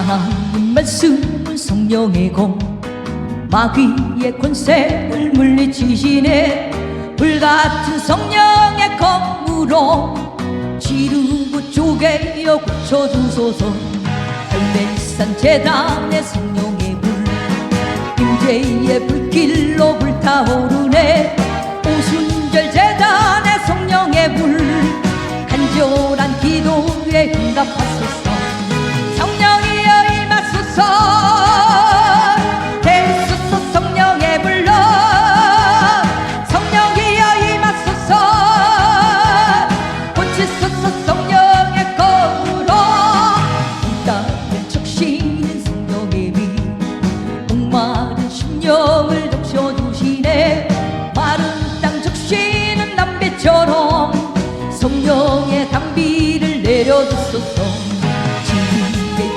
하나님 말씀은 성령의 공 마귀의 권세를 물리치시네. 불같은 성령의 검으로 지르고 쪼개어 고쳐주소서. 할매산 재단의 성령의 불 임재의 불길로 불타오르네. 오순절 재단의 성령의 불 간절한 기도에 응답하소서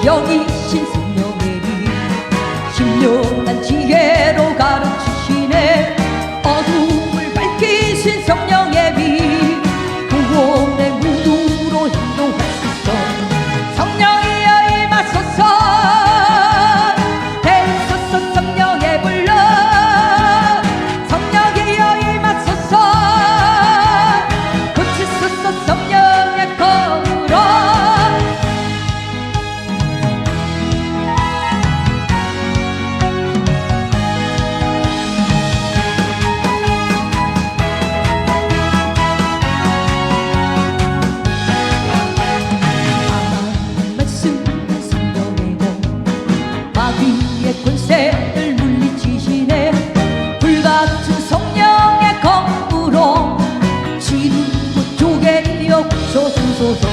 미 신령한 지혜 지르고 쪼개